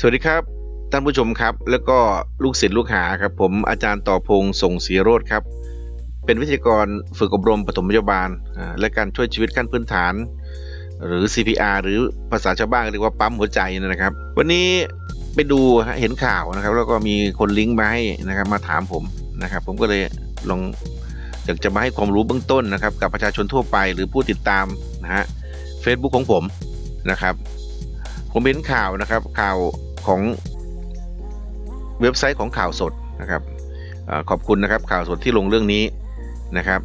สวัสดีครับท่านผู้ชมครับ แล้วก็ลูกศิษย์ลูกหาครับ ผมอาจารย์ต่อพงศ์ส่งศรีโรธครับ เป็นวิทยากรฝึกอบรมปฐมพยาบาล และการช่วยชีวิตขั้นพื้นฐาน หรือ CPR หรือภาษาชาวบ้านเรียกว่าปั๊มหัวใจนะครับ วันนี้ไปดูเห็นข่าวนะครับ แล้วก็มีคนลิงก์มาให้นะครับมาถามผมนะครับ ผมก็เลยลองอยากจะมาให้ความรู้เบื้องต้นนะครับ กับประชาชนทั่วไปหรือผู้ติดตามนะฮะ Facebook ของผมนะครับ ผมเห็นข่าวนะครับข่าว ของเว็บไซต์ของข่าวสดนะครับอขอบคุณนะครับข่าวสดที่ลงเรื่องนี้นะครับ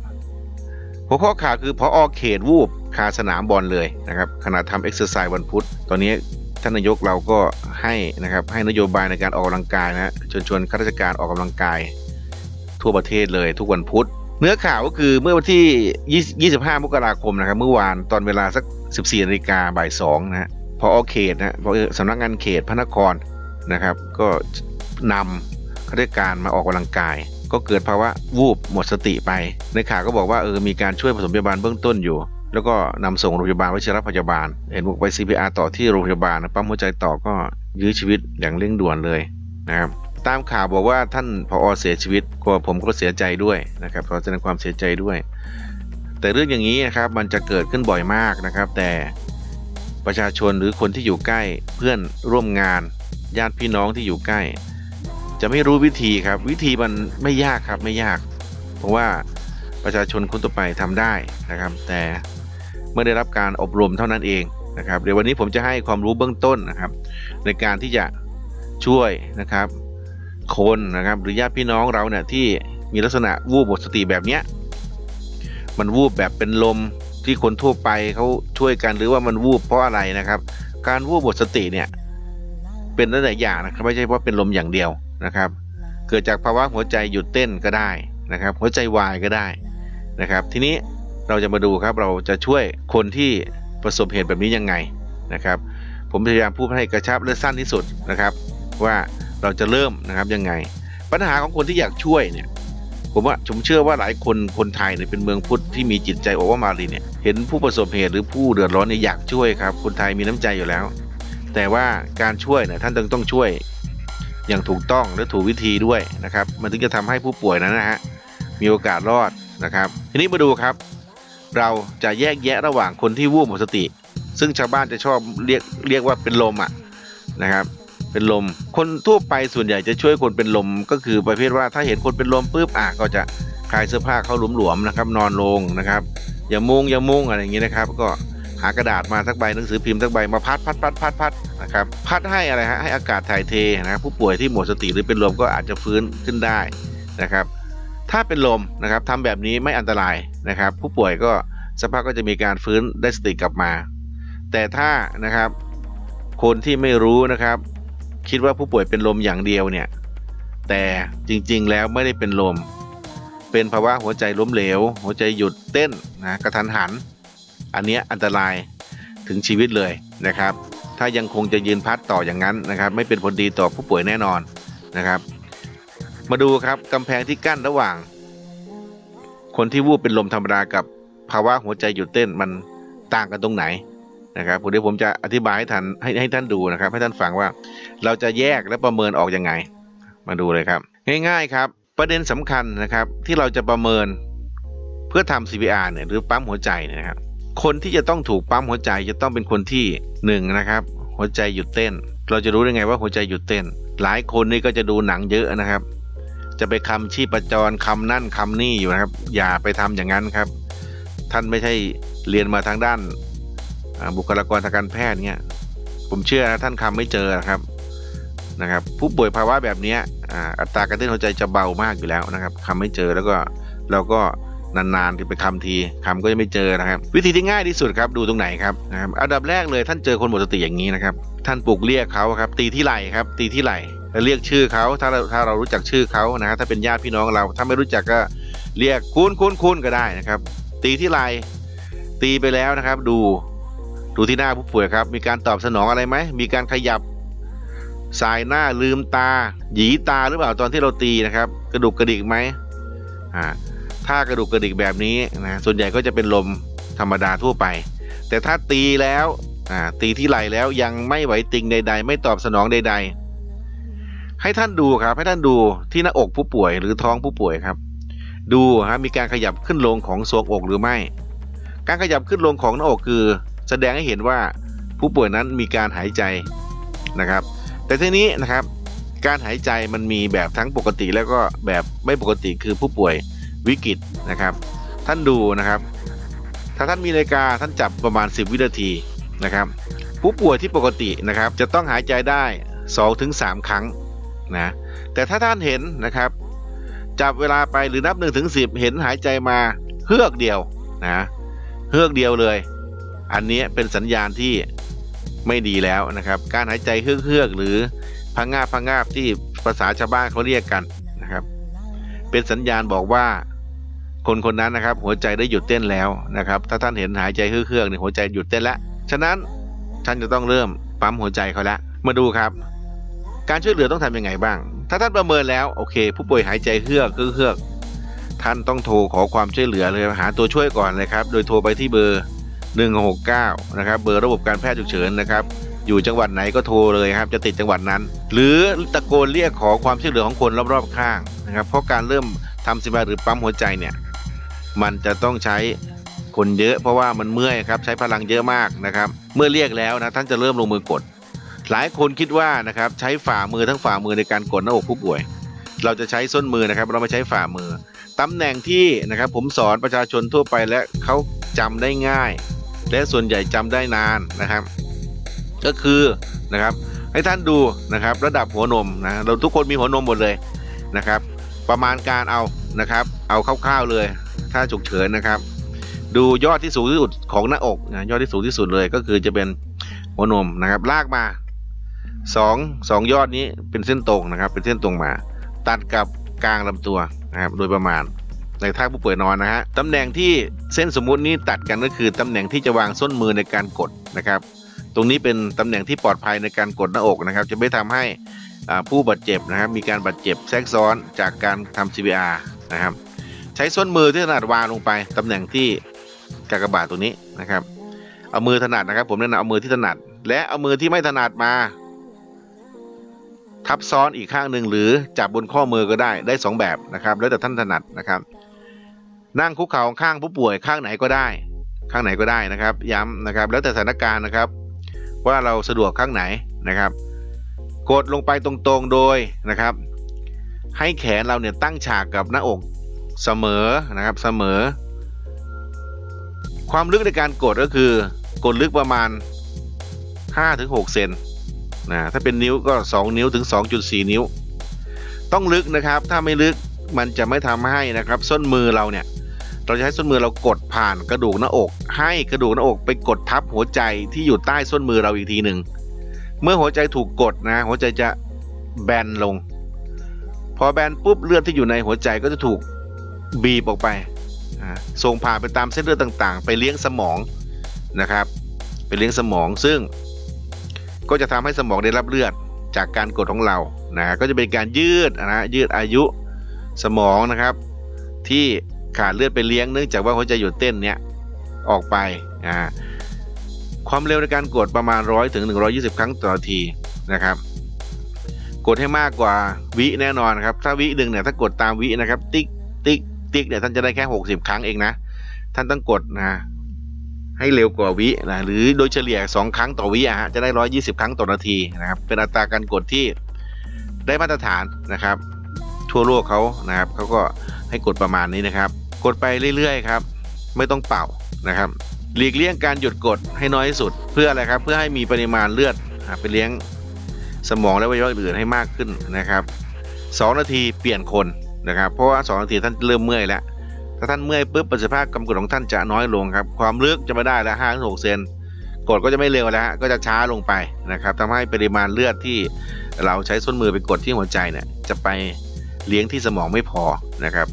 หัวข้อข่าวคือพออเขตวูบคาสนามบอลเลยนะครับขณะทำเอ็กซ์เซอร์ไซส์วันพุธ ตอนนี้ท่านนายกเราก็ให้นะครับให้นโยบายในการออกกำลังกายนะฮะชิญชวนข้าราชการออกกำลังกาย ทั่วประเทศเลยทุกวันพุธ เนื้อข่าวก็คือเมื่อวันที่ 25 มกราคมนะครับเมื่อวานตอนเวลาสัก 14นาฬิกาบ่าย2นะฮะ อเขตนะพอสำนักงานเขตพระนครนะครับ ก็นำข้าราชการมาออกกำลังกาย ก็เกิดภาวะวูบหมดสติไป ในข่าวก็บอกว่าเออมีการช่วยผสมพยาบาลเบื้องต้นอยู่ แล้วก็นำส่งโรงพยาบาลวชิรพยาบาล เห็นบอกไป CPR ต่อที่โรงพยาบาลปั๊มหัวใจต่อก็ยื้อชีวิตอย่างเร่งด่วนเลยนะครับตามข่าวบอกว่าท่านผอเสียชีวิตก็ผมก็เสียใจด้วยนะครับขอแสดงความเสียใจด้วย แต่เรื่องอย่างนี้นะครับมันจะเกิดขึ้นบ่อยมากนะครับ แต่ ประชาชนหรือคนที่อยู่ใกล้เพื่อนร่วมงาน ญาติพี่น้องที่อยู่ใกล้ จะไม่รู้วิธีครับ วิธีมันไม่ยากครับไม่ยาก เพราะว่าประชาชนคนทั่วไปทำได้นะครับ แต่เมื่อได้รับการอบรมเท่านั้นเองนะครับ เดี๋ยววันนี้ผมจะให้ความรู้เบื้องต้นนะครับ ในการที่จะช่วยนะครับ คนนะครับหรือญาติพี่น้องเราเนี่ยที่มีลักษณะวูบหมดสติแบบเนี้ยมันวูบแบบเป็นลม ที่คนทั่วไปเขาช่วยกันหรือว่ามันวูบเพราะอะไรนะครับ การวูบหมดสติเนี่ยเป็นหลายอย่างนะครับไม่ใช่ว่าะเป็นลมอย่างเดียวนะครับ เกิดจากภาวะหัวใจหยุดเต้นก็ได้นะครับ หัวใจวายก็ได้นะครับ ทีนี้เราจะมาดูครับเราจะช่วยคนที่ประสบเหตุแบบนี้ยังไงนะครับ ผมพยายามพูดให้กระชับและสั้นที่สุดนะครับ ว่าเราจะเริ่มนะครับยังไง ปัญหาของคนที่อยากช่วยเนี่ย ผมว่าผมเชื่อว่าหลายคนคนไทยเนี่ยเป็นเมืองพุทธที่มีจิตใจโอวามารีเนี่ยเห็นผู้ประสบเหตุหรือผู้เดือดร้อนเนี่ยอยากช่วยครับ คนไทยมีน้ำใจอยู่แล้ว แต่ว่าการช่วยเนี่ยท่านต้องต้องช่วย อย่างถูกต้องและถูกวิธีด้วยนะครับ มันถึงจะทำให้ผู้ป่วยนั้นนะฮะมีโอกาสรอดนะครับ ทีนี้มาดูครับ เราจะแยกแยะระหว่างคนที่วูบหมดสติ ซึ่งชาวบ้านจะชอบเรียกเรียกว่าเป็นลมอะนะครับ เป็นลม คนทั่วไปส่วนใหญ่จะช่วยคนเป็นลม ก็คือประเภทว่าถ้าเห็นคนเป็นลมปุ๊บอะก็จะคลายเสื้อผ้าเข้าหลวมๆนะครับ นอนลงนะครับ อย่ามุงอย่ามุงอะไรอย่างนี้นะครับ ก็หากระดาษมาสักใบหนังสือพิมพ์สักใบมาพัดพัดพัดพัดพัดนะครับพัดให้อะไรฮะให้อากาศถ่ายเทนะครับผู้ป่วยที่หมดสติหรือเป็นลมก็อาจจะฟื้นขึ้นได้นะครับ ถ้าเป็นลมนะครับทำแบบนี้ไม่อันตรายนะครับ ผู้ป่วยก็สักพักก็จะมีการฟื้นได้สติกลับมา แต่ถ้านะครับ คนที่ไม่รู้นะครับ คิดว่าผู้ป่วยเป็นลมอย่างเดียวเนี่ย แต่จริงๆแล้วไม่ได้เป็นลม เป็นภาวะหัวใจล้มเหลว หัวใจหยุดเต้นนะกระทันหัน อันเนี้ยอันตรายถึงชีวิตเลยนะครับ ถ้ายังคงจะยืนพัดต่ออย่างนั้นนะครับ ไม่เป็นผลดีต่อผู้ป่วยแน่นอนนะครับ มาดูครับกำแพงที่กั้นระหว่าง คนที่วูบเป็นลมธรรมดากับภาวะหัวใจหยุดเต้นมันต่างกันตรงไหน นะครับเดี๋ยวผมจะอธิบายให้ท่านให้ให้ท่านดูนะครับ ให้ท่านฟังว่าเราจะแยกและประเมินออกยังไง มาดูเลยครับ ง่ายๆครับ ประเด็นสำคัญนะครับที่เราจะประเมินเพื่อทำ CPR เนี่ยหรือปั๊มหัวใจเนี่ยนะครับคนที่จะต้องถูกปั๊มหัวใจจะต้องเป็นคนที่หนึ่งนะครับหัวใจหยุดเต้น เราจะรู้ได้ไงว่าหัวใจหยุดเต้น หลายคนนี่ก็จะดูหนังเยอะนะครับ จะไปคำชีพจรคำนั่นคำนี่อยู่นะครับ อย่าไปทำอย่างนั้นครับ ท่านไม่ใช่เรียนมาทางด้าน บุคลากรทางการแพทย์เนี่ยผมเชื่อนะท่านคำไม่เจอนะครับนะครับ ผู้ป่วยภาวะแบบนี้อ,อัตราการเต้นหัวใจจะเบามากอยู่แล้วนะครับคำไม่เจอแล้วก็เราก็นานๆที่ไปคำทีคำก็จะไม่เจอนะครับ วิธีที่ง่ายที่สุดครับดูตรงไหนครับนะครับอันดับแรกเลยท่านเจอคนหมดสติอย่างนี้นะครับ ท่านปลุกเรียกเขาครับ ตีที่ไหล่ครับ ตีที่ไหล่แล้วเรียกชื่อเขาถ้าเราถ้าเรารู้จักชื่อเขานะฮะถ้าเป็นญาติพี่น้องเรา ถ้าไม่รู้จักก็เรียกคุณคุณคุณก็ได้นะครับ ตีที่ไหล่ตีไปแล้วนะครับ ดู ดูที่หน้าผู้ป่วยครับ มีการตอบสนองอะไรไหม มีการขยับ สายหน้าลืมตา หยีตาหรือเปล่าตอนที่เราตีนะครับ กระดุกกระดิกไหมอ่าถ้ากระดุกกระดิกแบบนี้นะส่วนใหญ่ก็จะเป็นลมธรรมดาทั่วไป แต่ถ้าตีแล้วอ่าตีที่ไหลแล้วยังไม่ไหวติงใด ๆ ไม่ตอบสนองใด ๆ ให้ท่านดูครับ ให้ท่านดูที่หน้าอกผู้ป่วยหรือท้องผู้ป่วยครับ ดูฮะมีการขยับขึ้นลงของทรวงอกหรือไม่ การขยับขึ้นลงของหน้าอกคือ แสดงให้เห็นว่าผู้ป่วยนั้นมีการหายใจนะครับ แต่ทีนี้นะครับการหายใจมันมีแบบทั้งปกติแล้วก็แบบไม่ปกติคือผู้ป่วยวิกฤตนะครับ ท่านดูนะครับ ถ้าท่านมีนาฬิกาท่านจับประมาณ 10 วินาทีนะครับ ผู้ป่วยที่ปกตินะครับ จะต้องหายใจได้ 2-3 ครั้งนะแต่ถ้าท่านเห็นนะครับ จับเวลาไปหรือนับ1ถึง10 เห็นหายใจมาเฮือกเดียวนะเฮือกเดียวเลย อันนี้เป็นสัญญาณที่ไม่ดีแล้วนะครับ การหายใจเฮือกๆหรือพังงาบพังงาบที่ภาษาชาวบ้านเขาเรียกกันนะครับ เป็นสัญญาณบอกว่าคนคนนั้นนะครับ หัวใจได้หยุดเต้นแล้วนะครับ ถ้าท่านเห็นหายใจเฮือกๆเนี่ยหัวใจหยุดเต้นแล้วฉะนั้นท่านจะต้องเริ่มปั๊มหัวใจเขาแล้วมาดูครับ การช่วยเหลือต้องทำยังไงบ้าง ถ้าท่านประเมินแล้วโอเค ผู้ป่วยหายใจเฮือกเฮือกท่านต้องโทรขอความช่วยเหลือเลยหาตัวช่วยก่อนเลยครับ โดยโทรไปที่เบอร์ 169นะครับเบอร์ระบบการแพทย์ฉุกเฉินนะครับอยู่จังหวัดไหนก็โทรเลยครับจะติดจังหวัดนั้น หรือตะโกนเรียกขอความช่วยเหลือของคนรอบๆข้างนะครับเพราะการเริ่มทำซีบาหรือปั๊มหัวใจเนี่ยมันจะต้องใช้คนเยอะเพราะว่ามันเมื่อยครับใช้พลังเยอะมากนะครับเมื่อเรียกแล้วนะท่านจะเริ่มลงมือกด หลายคนคิดว่านะครับใช้ฝ่ามือทั้งฝ่ามือในการกดหน้าอกผู้ป่วย เราจะใช้ส้นมือนะครับ เราไม่ใช้ฝ่ามือตำแหน่งที่นะครับผมสอนประชาชนทั่วไปและเขาจำได้ง่าย และส่วนใหญ่จำได้นานนะครับ ก็คือนะครับให้ท่านดูนะครับระดับหัวนมนะเราทุกคนมีหัวนมหมดเลยนะครับ ประมาณการเอานะครับ เอาคร่าวๆเลย ถ้าฉุกเฉินนะครับ ดูยอดที่สูงที่สุดของหน้าอกนะยอดที่สูงที่สุดเลยก็คือจะเป็นหัวนมนะครับ ลากมาสองสองยอดนี้เป็นเส้นตรงนะครับ เป็นเส้นตรงมา ตัดกับกลางลำตัวนะครับโดยประมาณ ในท่าผู้ป่วยนอนนะฮะตำแหน่งที่เส้นสมมุตินี้ตัดกันก็คือตำแหน่งที่จะวางส้นมือในการกดนะครับ ตรงนี้เป็นตำแหน่งที่ปลอดภัยในการกดหน้าอกนะครับ จะไม่ทำให้ผู้บาดเจ็บนะครับ มีการบาดเจ็บแทรกซ้อนจากการทำ CPR นะครับ ใช้ส้นมือที่ถนัดวางลงไปตำแหน่งที่กากบาทตัวนี้นะครับ เอามือถนัดนะครับ ผมแนะนำเอามือที่ถนัด และเอามือที่ไม่ถนัดมา ทับซ้อนอีกข้างหนึ่งหรือจับบนข้อมือก็ได้ได้สองแบบนะครับ แล้วแต่ท่านถนัดนะครับ นั่งคุกเข่าข้างผู้ป่วยข้างไหนก็ได้ ข้างไหนก็ได้นะครับ ย้ำนะครับ แล้วแต่สถานการณ์นะครับ ว่าเราสะดวกข้างไหนนะครับ กดลงไปตรงๆโดยนะครับ ให้แขนเราเนี่ยตั้งฉากกับหน้าอกเสมอนะครับเสมอ ความลึกในการกดก็คือกดลึกประมาณ 5-6 เซนนะถ้าเป็นนิ้วก็ 2 นิ้วถึง 2.4 นิ้ว ต้องลึกนะครับ ถ้าไม่ลึกมันจะไม่ทำให้นะครับ ส้นมือเราเนี่ย เราจะให้ส้นมือเรากดผ่านกระดูกหน้าอก ให้กระดูกหน้าอกไปกดทับหัวใจที่อยู่ใต้ส้นมือเราอีกทีหนึ่งเมื่อหัวใจถูกกดนะ หัวใจจะแบนลง พอแบนปุ๊บเลือดที่อยู่ในหัวใจก็จะถูกบีบออกไปส่งผ่านไปตามเส้นเลือดต่างๆ ไปเลี้ยงสมองนะครับ ไปเลี้ยงสมองซึ่ง ก็จะทำให้สมองได้รับเลือดจากการกดของเรานะก็จะเป็นการยืดนะยืดอายุสมองนะครับ ที่ ขาดเลือดไปเลี้ยงเนื่องจากว่าหัวใจหยุดเต้นเนี่ยออกไปอ่าความเร็วในการกดประมาณ 100ถึง120 ครั้งต่อนาทีนะครับ กดให้มากกว่าวิแน่นอนครับ ถ้าวิหนึ่งเนี่ยถ้ากดตามวินะครับ ติ๊กติ๊กติ๊กเนี่ยท่านจะได้แค่ 60 ครั้งเองนะ ท่านต้องกดนะให้เร็วกว่าวินะหรือโดยเฉลี่ย 2 ครั้งต่อวิอะฮะจะได้ 120 ครั้งต่อนาทีนะครับ เป็นอัตราการกดที่ได้มาตรฐานนะครับ ทั่วโลกเขานะครับเขาก็ให้กดประมาณนี้นะครับ กดไปเรื่อยๆครับ ไม่ต้องเป่านะครับ หลีกเลี่ยงการหยุดกดให้น้อยที่สุด เพื่ออะไรครับ เพื่อให้มีปริมาณเลือดไปเลี้ยงสมองและวัยวะอื่นให้มากขึ้นนะครับสองนาทีเปลี่ยนคนนะครับ เพราะว่าสองนาทีท่านเริ่มเมื่อยแล้ว ถ้าท่านเมื่อยปุ๊บประสิทธิภาพกำกดของท่านจะน้อยลงครับ ความลึกจะไม่ได้แล้วห้าถึงหกเซนกดก็จะไม่เร็วแล้วฮะก็จะช้าลงไปนะครับทำให้ปริมาณเลือดที่เราใช้ส้นมือไปกดที่หัวใจเนี่ยจะไปเลี้ยงที่สมองไม่พอนะครับ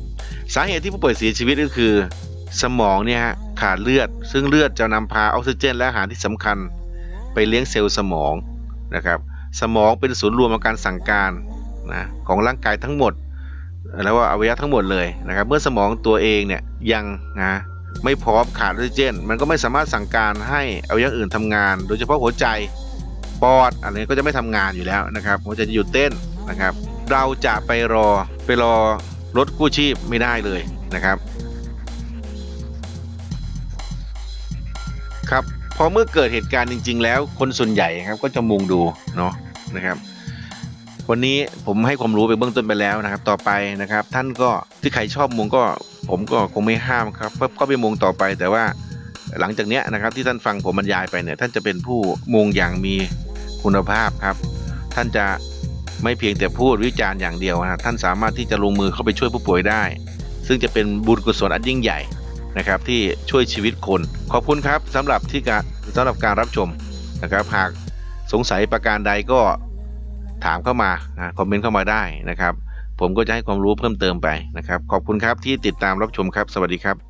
สาเหตุที่ผู้ป่วยเสียชีวิตก็คือ สมองเนี่ยฮะขาดเลือด ซึ่งเลือดจะนำพาออกซิเจนและอาหารที่สำคัญ ไปเลี้ยงเซลล์สมองนะครับ สมองเป็นศูนย์รวมของการสั่งการนะของร่างกายทั้งหมด แล้วว่าอวัยวะทั้งหมดเลยนะครับ เมื่อสมองตัวเองเนี่ยยังนะไม่พร้อมขาดออกซิเจน มันก็ไม่สามารถสั่งการให้อาอย่างอื่นทำงาน โดยเฉพาะหัวใจปอดอะไรก็จะไม่ทำงานอยู่แล้วนะครับหัวใจจะหยุดเต้นนะครับ เราจะไปรอไปรอ รถกู้ชีพไม่ได้เลยนะครับ ครับพอเมื่อเกิดเหตุการณ์จริง ๆ แล้ว คนส่วนใหญ่ครับก็จะมุงดูเนาะนะครับ วันนี้ผมให้ความรู้ไปเบื้องต้นไปแล้วนะครับ ต่อไปนะครับ ท่านก็ที่ใครชอบมุงก็ผมก็คงไม่ห้ามครับก็ก็ไปมุงต่อไปแต่ว่าหลังจากเนี้ยนะครับที่ท่านฟังผมบรรยายไปเนี่ยท่านจะเป็นผู้มุงอย่างมีคุณภาพครับ ท่านจะ ไม่เพียงแต่พูดวิจารณ์อย่างเดียวนะท่านสามารถที่จะลงมือเข้าไปช่วยผู้ป่วยได้ ซึ่งจะเป็นบุญกุศลอันยิ่งใหญ่นะครับ ที่ช่วยชีวิตคน ขอบคุณครับสำหรับที่การสำหรับการรับชมนะครับ หากสงสัยประการใดก็ถามเข้ามานะคอมเมนต์เข้ามาได้นะครับ ผมก็จะให้ความรู้เพิ่มเติมไปนะครับ ขอบคุณครับที่ติดตามรับชมครับ สวัสดีครับ